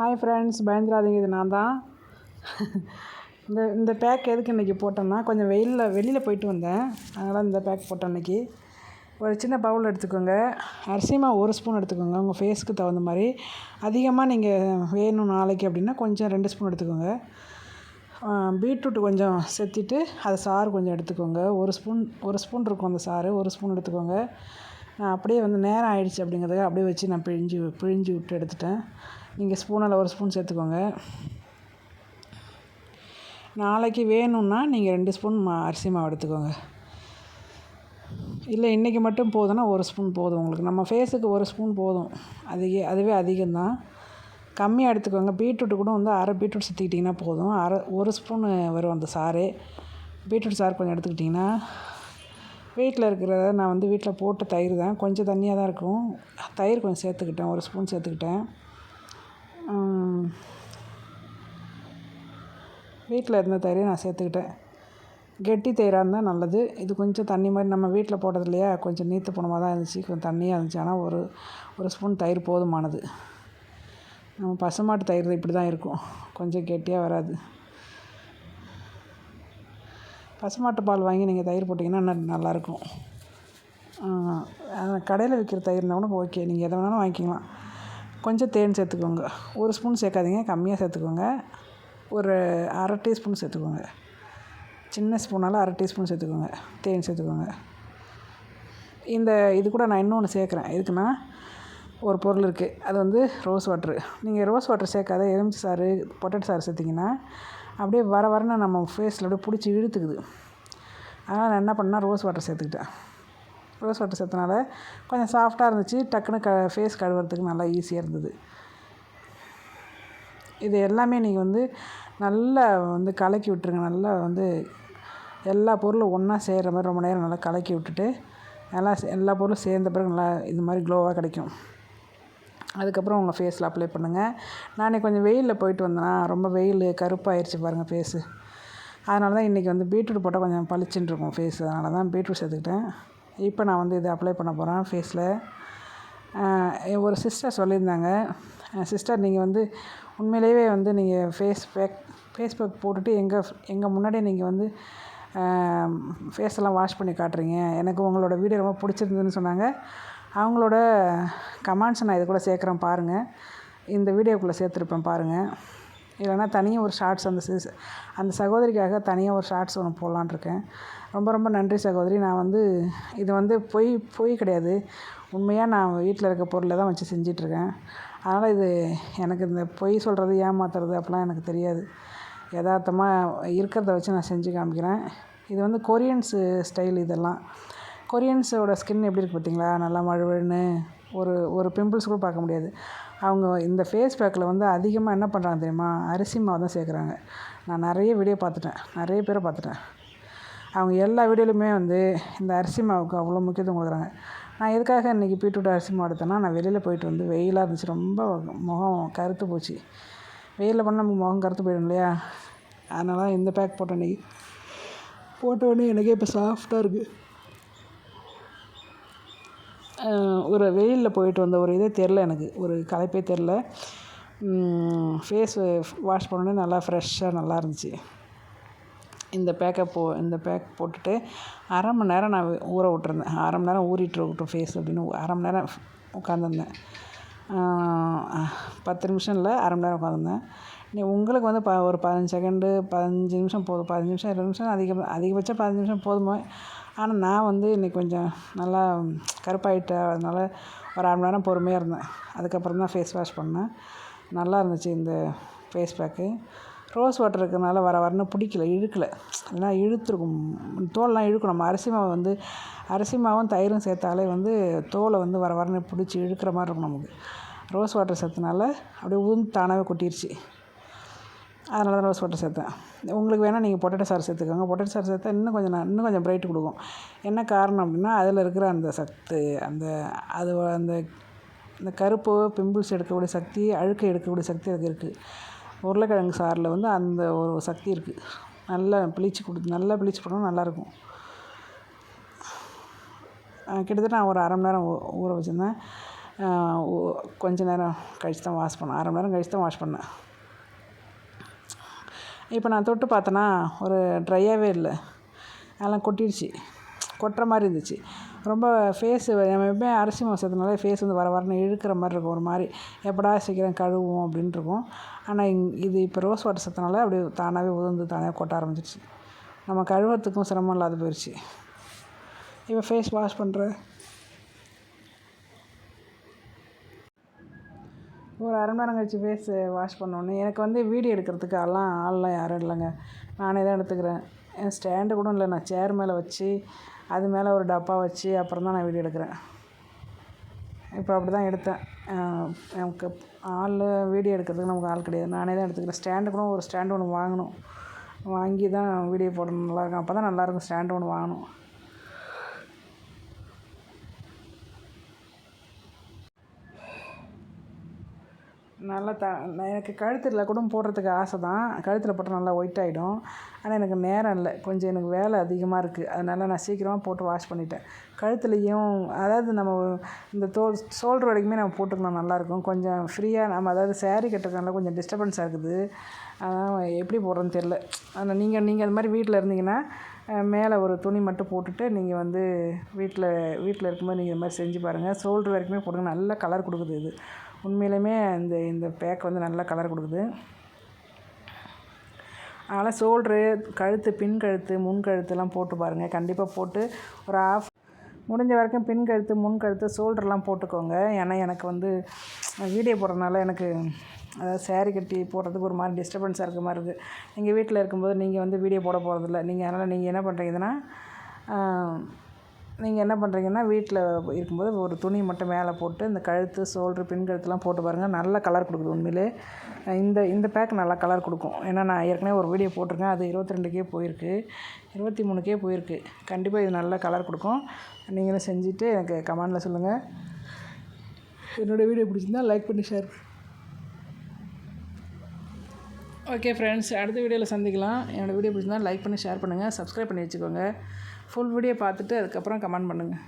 Hi friends பயந்துடாதீங்க இது நான் தான் இந்த இந்த பேக் எதுக்கு இன்றைக்கி போட்டேன்னா கொஞ்சம் வெயிலில் வெளியில் போயிட்டு வந்தேன். அதனால் இந்த பேக் போட்டேன் இன்றைக்கி ஒரு சின்ன பவுல் எடுத்துக்கோங்க. அரிசிமா ஒரு ஸ்பூன் எடுத்துக்கோங்க உங்கள் ஃபேஸ்க்கு தகுந்த மாதிரி. அதிகமாக நீங்கள் வேணும் நாளைக்கு அப்படின்னா கொஞ்சம் ரெண்டு ஸ்பூன் எடுத்துக்கோங்க. பீட்ரூட் கொஞ்சம் செத்திட்டு அது சாறு கொஞ்சம் எடுத்துக்கோங்க. ஒரு ஸ்பூன் ஒரு ஸ்பூன் இருக்கும் அந்த சாறு ஒரு ஸ்பூன் எடுத்துக்கோங்க. அப்படியே வந்து நேரம் ஆயிடுச்சு அப்படிங்கிறதுக்காக அப்படியே வச்சு நான் பிழிஞ்சு பிழிஞ்சு விட்டு எடுத்துட்டேன். நீங்கள் ஸ்பூனில் ஒரு ஸ்பூன் சேர்த்துக்கோங்க. நாளைக்கு வேணும்னா நீங்கள் ரெண்டு ஸ்பூன் மா அரிசி மாவு எடுத்துக்கோங்க. இல்லை இன்றைக்கி மட்டும் போதும்னா ஒரு ஸ்பூன் போதும் உங்களுக்கு. நம்ம ஃபேஸுக்கு ஒரு ஸ்பூன் போதும். அதிக அதுவே அதிகம்தான். கம்மியாக எடுத்துக்கோங்க. பீட்ரூட்டு கூட வந்து அரை பீட்ரூட் சுற்றிக்கிட்டிங்கன்னா போதும். அரை ஒரு ஸ்பூனு வரும் அந்த சாறு. பீட்ரூட் சாறு கொஞ்சம் எடுத்துக்கிட்டிங்கன்னா வீட்டில் இருக்கிறத நான் வந்து வீட்டில் போட்ட தயிர் தான். கொஞ்சம் தண்ணியாக தான் இருக்கும். தயிர் கொஞ்சம் சேர்த்துக்கிட்டேன். ஒரு ஸ்பூன் சேர்த்துக்கிட்டேன். வீட்டில் இருந்த தயிரை நான் சேர்த்துக்கிட்டேன். கெட்டி தயிராக இருந்தால் நல்லது. இது கொஞ்சம் தண்ணி மாதிரி நம்ம வீட்டில் போட்டது இல்லையா? கொஞ்சம் நீத்து போனமாக தான் இருந்துச்சு. கொஞ்சம் தண்ணியாக இருந்துச்சு. ஆனால் ஒரு ஒரு ஸ்பூன் தயிர் போதுமானது. நம்ம பசுமாட்டு தயிர் இப்படி தான் இருக்கும். கொஞ்சம் கெட்டியாக வராது. பசுமாட்டு பால் வாங்கி நீங்கள் தயிர் போட்டிங்கன்னா நல்லாயிருக்கும். கடையில் விற்கிற தயிர்னா கூட ஓகே. நீங்கள் எதை வேணாலும் வாங்கிக்கலாம். கொஞ்சம் தேன் சேர்த்துக்கோங்க. ஒரு ஸ்பூன் சேர்க்காதீங்க. கம்மியாக சேர்த்துக்கோங்க. ஒரு அரை டீஸ்பூன் சேர்த்துக்கோங்க. சின்ன ஸ்பூனால் அரை டீஸ்பூன் சேர்த்துக்கோங்க. தேன் சேர்த்துக்கோங்க. இந்த இது கூட நான் இன்னொன்று சேர்க்குறேன். எதுக்குன்னா ஒரு பொருள் இருக்குது அது வந்து ரோஸ் வாட்ரு நீங்கள் ரோஸ் வாட்ரு சேர்க்காத எலுமிச்சி சாறு பொட்டேட்டோ சாறு சேர்த்திங்கன்னா அப்படியே வர வரன்னு நம்ம ஃபேஸில் அப்படியே பிடிச்சி இழுத்துக்குது. அதனால் நான் என்ன பண்ணால் ரோஸ் வாட்டர் சேர்த்துக்கிட்டேன். ரோஸ் வாட்டர் சேர்த்தனால கொஞ்சம் சாஃப்டாக இருந்துச்சு. டக்குன்னு க ஃபேஸ் கழுவுறதுக்கு நல்லா ஈஸியாக இருந்தது. இது எல்லாமே நீங்கள் வந்து நல்லா வந்து கலக்கி விட்டுருங்க. நல்லா வந்து எல்லா பொருளும் ஒன்றா சேர்கிற மாதிரி ரொம்ப நேரம் நல்லா கலக்கி விட்டுட்டு நல்லா எல்லா பொருளும் சேர்ந்த பிறகு நல்லா இது மாதிரி க்ளோவாக கிடைக்கும். அதுக்கப்புறம் உங்கள் ஃபேஸில் அப்ளை பண்ணுங்கள் நான் கொஞ்சம் வெயிலில் போயிட்டு வந்தேன்னா ரொம்ப வெயில் கருப்பாயிருச்சு பாருங்கள் ஃபேஸு அதனால தான் இன்றைக்கி வந்து பீட்ரூட் போட்டால் கொஞ்சம் பளிச்சுன்னு இருக்கும் ஃபேஸ் அதனால தான் பீட்ரூட் சேர்த்துக்கிட்டேன். இப்போ நான் வந்து இதை அப்ளை பண்ண போகிறேன் ஃபேஸில் ஒரு சிஸ்டர் சொல்லியிருந்தாங்க. சிஸ்டர் நீங்கள் வந்து உண்மையிலேயே வந்து நீங்கள் ஃபேஸ் பேக் ஃபேஸ் பேக் போட்டுட்டு எங்கள் எங்கள் முன்னாடியே நீங்கள் வந்து ஃபேஸெல்லாம் வாஷ் பண்ணி காட்டுறீங்க. எனக்கு உங்களோட வீடியோ ரொம்ப பிடிச்சிருந்ததுன்னு சொன்னாங்க. அவங்களோட கமெண்ட்ஸை நான் இது கூட சேர்க்குறேன் பாருங்கள் இந்த வீடியோக்குள்ளே சேர்த்துருப்பேன் பாருங்கள் இல்லைனா தனியாக ஒரு ஷார்ட்ஸ் அந்த சிஸ் அந்த சகோதரிக்காக தனியாக ஒரு ஷார்ட்ஸ் ஒன்று போடலான் இருக்கேன். ரொம்ப ரொம்ப நன்றி சகோதரி. நான் வந்து இது வந்து பொய் பொய் கிடையாது. உண்மையாக நான் வீட்டில் இருக்க பொருளை தான் வச்சு செஞ்சிட்ருக்கேன். அதனால் இது எனக்கு இந்த பொய் சொல்கிறது ஏமாத்துறது அப்படிலாம் எனக்கு தெரியாது. யதார்த்தமாக இருக்கிறத வச்சு நான் செஞ்சு காமிக்கிறேன். இது வந்து கொரியன்ஸு ஸ்டைல் இதெல்லாம். கொரியன்ஸோட ஸ்கின் எப்படி இருக்குது பார்த்தீங்களா? நல்லா மழுவழுன்னு ஒரு ஒரு பிம்பிள்ஸ் கூட பார்க்க முடியாது. அவங்க இந்த ஃபேஸ் பேக்கில் வந்து அதிகமாக என்ன பண்ணுறாங்க தெரியுமா? அரிசி மாவு தான் சேர்க்குறாங்க. நான் நிறைய வீடியோ பார்த்துட்டேன். நிறைய பேரை பார்த்துட்டேன். அவங்க எல்லா வீடியோலையுமே வந்து இந்த அரிசி மாவுக்கு அவ்வளோ முக்கியத்துவம் கொடுக்குறாங்க. நான் எதுக்காக இன்றைக்கி பீட்ரூட் அரிசி மாவு எடுத்தேன்னா நான் வெளியில் போயிட்டு வந்து வெயிலாக இருந்துச்சு. ரொம்ப முகம் கருத்து போச்சு. வெயிலில் பண்ணால் நமக்கு முகம் கருத்து போயிடும் இல்லையா? அதனால தான் இந்த பேக் போட்டேன் இன்றைக்கி போட்டோடனே எனக்கே இப்போ சாஃப்டாக இருக்குது ஒரு வெயிலில் போயிட்டு வந்த ஒரு இதே தெரில எனக்கு. ஒரு களைப்பே தெரில ஃபேஸ் வாஷ் பண்ணோடனே நல்லா ஃப்ரெஷ்ஷாக நல்லா இருந்துச்சு. இந்த பேக்கை போ இந்த பேக் போட்டுட்டு அரை மணி நேரம் நான் ஊற விட்ருந்தேன் அரை மணி நேரம் ஊறிட்டு விட்டோம் ஃபேஸ் அப்படின்னு. அரை மணி நேரம் உட்காந்துருந்தேன். பத்து நிமிஷம் இல்லை அரை மணி நேரம் உட்காந்துருந்தேன். நீ உங்களுக்கு வந்து ப ஒரு பதினஞ்சு செகண்டு பதினஞ்சு நிமிஷம் போதும். பதினஞ்சு நிமிஷம் இருபது நிமிஷம் அதிகம் அதிகபட்சம் பதினஞ்சு நிமிஷம் போதுமா? ஆனால் நான் வந்து இன்றைக்கி கொஞ்சம் நல்லா கருப்பாயிட்டேன் அதனால ஒரு அரை மணி நேரம் பொறுமையாக இருந்தேன். அதுக்கப்புறம் தான் ஃபேஸ் வாஷ் பண்ணேன். நல்லா இருந்துச்சு இந்த ஃபேஸ் பேக்கு ரோஸ் வாட்டர் இருக்கிறனால வர வரன்னு பிடிக்கல இழுக்கலை. இல்லைனா இழுத்துருக்கும். தோலெலாம் இழுக்கும். நம்ம அரிசி மாவு வந்து அரிசி மாவும் தயிரும் சேர்த்தாலே வந்து தோலை வந்து வர வரன்னு பிடிச்சி இழுக்கிற மாதிரி இருக்கும் நமக்கு. ரோஸ் வாட்டர் சேர்த்தனால அப்படியே உந்து தானாகவே கொட்டிருச்சு. அதனால தான் ரோஸ் வாட்டர் சேர்த்தேன். உங்களுக்கு வேணால் நீங்கள் பொட்டேட்டோ சாறு சேர்த்துக்கோங்க. பொட்டேட்டோ சாறு சேர்த்தா இன்னும் கொஞ்சம் இன்னும் கொஞ்சம் பிரைட் கொடுக்கும். என்ன காரணம் அப்படின்னா அதில் இருக்கிற அந்த சத்து அந்த அது அந்த இந்த கருப்பு பிம்பிள்ஸ் எடுக்கக்கூடிய சக்தி அழுக்கை எடுக்கக்கூடிய சக்தி அதுக்கு இருக்குது உருளைக்கிழங்கு சாறில் வந்து அந்த ஒரு சக்தி இருக்குது நல்லா பிளிச்சு கொடுத்து நல்லா பிளிச்சு போனால் நல்லாயிருக்கும் கிட்டத்தட்ட நான் ஒரு அரை மணி நேரம் ஊற வச்சுருந்தேன். கொஞ்ச நேரம் கழித்து தான் வாஷ் பண்ணேன் அரை மணி நேரம் கழித்து தான் வாஷ் பண்ணேன். இப்போ நான் தொட்டு பார்த்தேன்னா ஒரு ட்ரையாகவே இல்லை. அதெல்லாம் கொட்டிடுச்சு. கொட்டுற மாதிரி இருந்துச்சு. ரொம்ப ஃபேஸு நம்ம எப்பவுமே அரிசி மாவு ஃபேஸ் வந்து வர வரன்னு இழுக்கிற மாதிரி இருக்கும் ஒரு மாதிரி. எப்படா சீக்கிரம் கழுவுவோம் அப்படின்ட்டு இருக்கும். ஆனால் இங் இது இப்போ ரோஸ் வாட்டர் சேர்த்தனால அப்படியே தானாகவே உதிர்ந்து தானாகவே கொட்ட ஆரம்பிச்சிருச்சு. நம்ம கழுவுறதுக்கும் சிரமம் இல்லாத போயிடுச்சு இப்போ ஃபேஸ் வாஷ் பண்ணுற ஒரு அரை மணி நேரம் கழிச்சு ஃபேஸ் வாஷ் பண்ணோன்னே. எனக்கு வந்து வீடியோ எடுக்கிறதுக்கு எல்லாம் ஆள்லாம் யாரும் இல்லைங்க. நானே தான் எடுத்துக்கிறேன். என் ஸ்டாண்டு கூட இல்லை. நான் சேர் மேலே வச்சு அது மேலே ஒரு டப்பா வச்சு அப்புறம் தான் நான் வீடியோ எடுக்கிறேன். இப்போ அப்படி தான் எடுத்தேன் நமக்கு ஆள் வீடியோ எடுக்கிறதுக்கு நமக்கு ஆள் கிடையாது. நானே தான் எடுத்துக்கிறேன். ஸ்டாண்டு கூட ஒரு ஸ்டாண்டு ஒன்று வாங்கணும். வாங்கி தான் வீடியோ போடணும். நல்லாயிருக்கும் அப்போ தான் நல்லாயிருக்கும் ஸ்டாண்டு ஒன்று வாங்கணும். நல்லா த எனக்கு கழுத்தில் கூட போடுறதுக்கு ஆசை தான் கழுத்தில் போட்டால் நல்லா ஒயிட் ஆகிடும் ஆனால் எனக்கு நேரம் இல்லை. கொஞ்சம் எனக்கு வேலை அதிகமாக இருக்குது அதனால் நான் சீக்கிரமாக போட்டு வாஷ் பண்ணிட்டேன். கழுத்துலேயும் அதாவது நம்ம இந்த தோல் ஷோல்டர் வரைக்குமே நம்ம போட்டுக்கணும் நல்லாயிருக்கும் கொஞ்சம் ஃப்ரீயாக நம்ம அதாவது சேரீ கட்டுறதுனால கொஞ்சம் டிஸ்டர்பன்ஸாக இருக்குது அதான் எப்படி போடுறதுன்னு தெரில ஆனால் நீங்கள் நீங்கள் அது மாதிரி வீட்டில் இருந்தீங்கன்னா மேலே ஒரு துணி மட்டும் போட்டுட்டு நீங்கள் வந்து வீட்டில் வீட்டில் இருக்கும்போது நீங்கள் இது மாதிரி செஞ்சு பாருங்கள் ஷோல்டர் வரைக்குமே போடுங்க. நல்ல கலர் கொடுக்குது இது. உண்மையிலுமே இந்த இந்த பேக் வந்து நல்லா கலர் கொடுக்குது. அதனால் ஷோல்ட்ரு கழுத்து பின் கழுத்து முன் கழுத்துலாம் போட்டு பாருங்கள் கண்டிப்பாக போட்டு ஒரு ஆஃப் முடிஞ்ச வரைக்கும் பின் கழுத்து முன் கழுத்து ஷோல்டர்லாம் போட்டுக்கோங்க. ஏன்னா எனக்கு வந்து வீடியோ போடுறதுனால எனக்கு அதாவது சேரீ கட்டி போடுறதுக்கு ஒரு மாதிரி டிஸ்டர்பன்ஸாக இருக்க மாதிரி இருக்குது நீங்கள் வீட்டில் இருக்கும்போது நீங்கள் வந்து வீடியோ போட போகிறதில்ல நீங்கள் அதனால் நீங்கள் என்ன பண்ணுறீங்கன்னா நீங்கள் என்ன பண்ணுறீங்கன்னா வீட்டில் இருக்கும்போது ஒரு துணி மட்டும் மேலே போட்டு இந்த கழுத்து ஷோல்ட்ரு பின் கழுத்துலாம் போட்டு பாருங்கள் நல்ல கலர் கொடுக்குது உண்மையிலே. இந்த இந்த பேக் நல்லா கலர் கொடுக்கும். ஏன்னா நான் ஏற்கனவே ஒரு வீடியோ போட்டிருக்கேன். அது இருபத்தி ரெண்டுக்கே போயிருக்கு. இருபத்தி மூணுக்கே போயிருக்கு. கண்டிப்பாக இது நல்ல கலர் கொடுக்கும். நீங்களும் செஞ்சுட்டு எனக்கு கமெண்டில் சொல்லுங்கள் என்னோடய வீடியோ பிடிச்சிருந்தா லைக் பண்ணி ஷேர் ஓகே ஃப்ரெண்ட்ஸ் அடுத்த வீடியோவில் சந்திக்கலாம். என்னோடய வீடியோ பிடிச்சிருந்தா லைக் பண்ணி ஷேர் பண்ணுங்கள் சப்ஸ்கிரைப் பண்ணி வச்சுக்கோங்க. ஃபுல் வீடியோ பார்த்துட்டு அதுக்கப்புறம் கமெண்ட் பண்ணுங்கள்